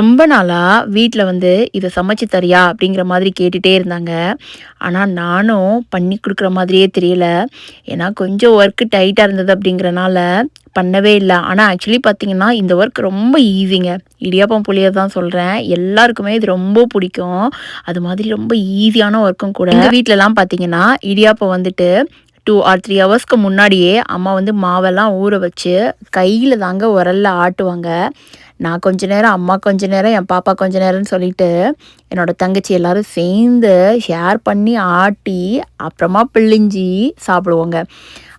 ரொம்ப நாளாக வீட்டில் வந்து இதை சமைச்சு தரியா? அப்படிங்கிற மாதிரி கேட்டுகிட்டே இருந்தாங்க. ஆனால் நானும் பண்ணி கொடுக்குற மாதிரியே தெரியல. ஏன்னா கொஞ்சம் ஒர்க்கு டைட்டாக இருந்தது அப்படிங்கிறனால பண்ணவே இல்லை. ஆனால் ஆக்சுவலி பார்த்தீங்கன்னா இந்த ஒர்க் ரொம்ப ஈஸிங்க இடியாப்பம் புளியை தான் சொல்கிறேன் எல்லாருக்குமே இது ரொம்ப பிடிக்கும். அது மாதிரி ரொம்ப ஈஸியான ஒர்க்கும் கூட. எங்கள் வீட்டிலலாம் பார்த்தீங்கன்னா இடியாப்பம் வந்துட்டு டூ ஆர் த்ரீ ஹவர்ஸ்க்கு முன்னாடியே அம்மா வந்து மாவெல்லாம் ஊற வச்சு கையில் தாங்க உரல்ல ஆட்டுவாங்க. நான் கொஞ்ச நேரம் அம்மா கொஞ்ச நேரம் என் பாப்பா கொஞ்ச நேரம்னு சொல்லிட்டு என்னோடய தங்கச்சி எல்லோரும் சேர்ந்து ஷேர் பண்ணி ஆட்டி அப்புறமா பிழிஞ்சி சாப்பிடுவோங்க.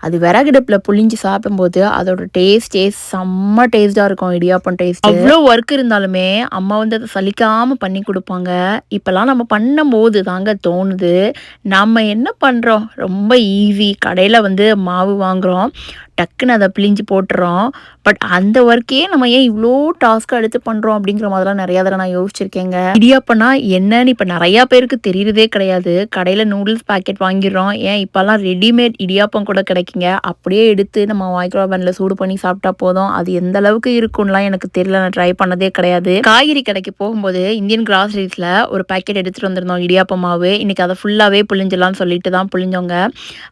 அது விறகுடுப்பில் புளிஞ்சு சாப்பிடும்போது அதோட டேஸ்டே செம்ம டேஸ்ட்டாக இருக்கும் இடியாப்பம் டேஸ்ட் அவ்வளோ ஒர்க் இருந்தாலுமே அம்மா வந்து அதை சலிக்காமல் பண்ணி கொடுப்பாங்க. இப்போல்லாம் நம்ம பண்ணும்போது தாங்க தோணுது. நம்ம என்ன பண்ணுறோம் ரொம்ப ஈஸி கடையில் வந்து மாவு வாங்குகிறோம் டக்குன்னு அதை பிழிஞ்சு போட்டுறோம். பட் அந்த ஒர்க்கே நம்ம ஏன் இவ்வளோ டாஸ்க் எடுத்து பண்ணுறோம் அப்படிங்கிற மாதிரிலாம் நிறையா தடவை நான் யோசிச்சிருக்கேங்க. இடியாப்பனா என்னன்னு இப்போ நிறையா பேருக்கு தெரியுறதே கிடையாது. கடையில் நூடுல்ஸ் பேக்கெட் வாங்கிடுறோம். ஏன் இப்போல்லாம் ரெடிமேட் இடியாப்பம் கூட கிடைக்குங்க. அப்படியே எடுத்து நம்ம மைக்ரோவேனில் சூடு பண்ணி சாப்பிட்டா போதும். அது எந்த அளவுக்கு இருக்கும்லாம் எனக்கு தெரியல. நான் ட்ரை பண்ணதே கிடையாது. காய்கறி கடைக்கு போகும்போது இந்தியன் கிராசரிஸில் ஒரு பேக்கெட் எடுத்துகிட்டு வந்திருந்தோம் இடியாப்பம் மாவு. இன்றைக்கி அதை ஃபுல்லாகவே புழிஞ்சலாம்னு சொல்லிட்டு தான் புழிஞ்சவங்க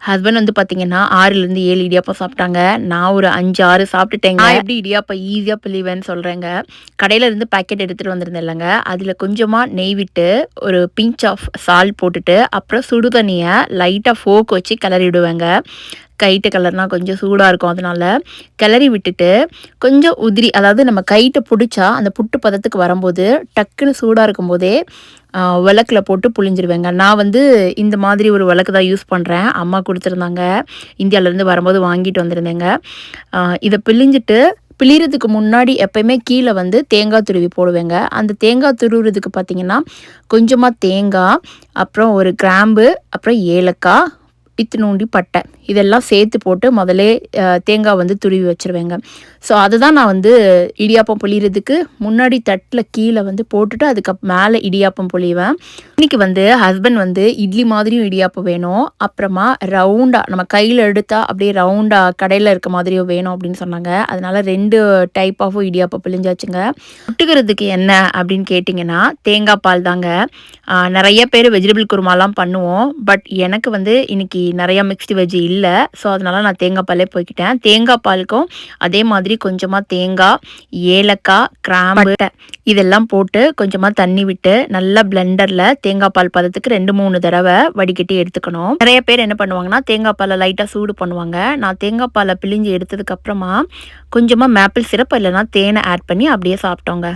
ஹஸ்பண்ட் வந்து பார்த்தீங்கன்னா ஆறுலேருந்து ஏழு இடியாப்பம் சாப்பிட்டாங்க. சொல்கிறாங்க நான் ஒரு அஞ்சு ஆறு சாப்பிட்டுட்டேங்க. எப்படி இடியாப்பா ஈஸியாக பிழிவேன்னு சொல்கிறேங்க கடையில் இருந்து பேக்கெட் எடுத்துகிட்டு வந்திருந்தேன் இல்லைங்க. அதில் கொஞ்சமாக நெய் விட்டு ஒரு பிஞ்ச் ஆஃப் சால்ட் போட்டுட்டு அப்புறம் சுடு தண்ணியை லைட்டாக ஃபோக் வச்சு கிளறி விடுவேங்க. கைட்டு கலர்னால் கொஞ்சம் சூடாக இருக்கும் அதனால கிளறி விட்டுட்டு கொஞ்சம் உதிரி அதாவது நம்ம கைட்டை பிடிச்சா அந்த புட்டு பதத்துக்கு வரும்போது டக்குன்னு சூடாக இருக்கும்போதே விளக்கில் போட்டு புளிஞ்சிருவேங்க நான் வந்து இந்த மாதிரி ஒரு விளக்கு தான் யூஸ் பண்ணுறேன் அம்மா கொடுத்துருந்தாங்க. இந்தியாவிலேருந்து வரும்போது வாங்கிட்டு வந்திருந்தேங்க. இதை பிழிஞ்சிட்டு பிழிறதுக்கு முன்னாடி எப்பயுமே கீழே வந்து தேங்காய் துருவி போடுவேங்க. அந்த தேங்காய் துருவுறதுக்கு பார்த்திங்கன்னா கொஞ்சமாக தேங்காய் அப்புறம் ஒரு கிராம்பு அப்புறம் ஏலக்காய் இத்தினூண்டி பட்டை. இதெல்லாம் சேர்த்து போட்டு முதலே தேங்காய் வந்து துருவி வச்சுருவேங்க. ஸோ அதை தான் நான் வந்து இடியாப்பம் பொழியிறதுக்கு முன்னாடி தட்டில் கீழே வந்து போட்டுட்டு அதுக்கு மேலே இடியாப்பம் பொழிவேன் இன்றைக்கி வந்து ஹஸ்பண்ட் வந்து இட்லி மாதிரியும் இடியாப்பம் வேணும். அப்புறமா ரவுண்டாக நம்ம கையில் எடுத்தால் அப்படியே ரவுண்டாக கடையில் இருக்க மாதிரியும் வேணும் அப்படின்னு சொன்னாங்க. அதனால் ரெண்டு டைப் ஆஃபும் இடியாப்பம் பிழிஞ்சாச்சுங்க. ஒட்டுக்கிறதுக்கு என்ன அப்படின்னு கேட்டிங்கன்னா தேங்காய் பால் தாங்க. நிறைய பேர் வெஜிடபிள் குருமாலாம் பண்ணுவோம். பட் எனக்கு வந்து இன்றைக்கி நிறையா மிக்ஸ்டு வெஜ் இல்லை. ஸோ அதனால் நான் தேங்காய் பாலே போய்க்கிட்டேன். தேங்காய் பாலுக்கும் அதே மாதிரி கொஞ்சமாக தேங்காய் ஏலக்காய் கிராம்பு இதெல்லாம் போட்டு கொஞ்சமாக தண்ணி விட்டு நல்லா பிளெண்டரில் தேங்காய் பால் பதத்துக்கு ரெண்டு மூணு தடவை வடிகட்டி எடுத்துக்கணும். நிறைய பேர் என்ன பண்ணுவாங்கன்னா தேங்காய் பாலை லைட்டாக சூடு பண்ணுவாங்க. நான் தேங்காய் பாலை பிழிஞ்சு எடுத்ததுக்கப்புறமா கொஞ்சமாக மேப்பிள் சிரப் இல்லைனா தேனை ஆட் பண்ணி அப்படியே சாப்பிட்டோங்க.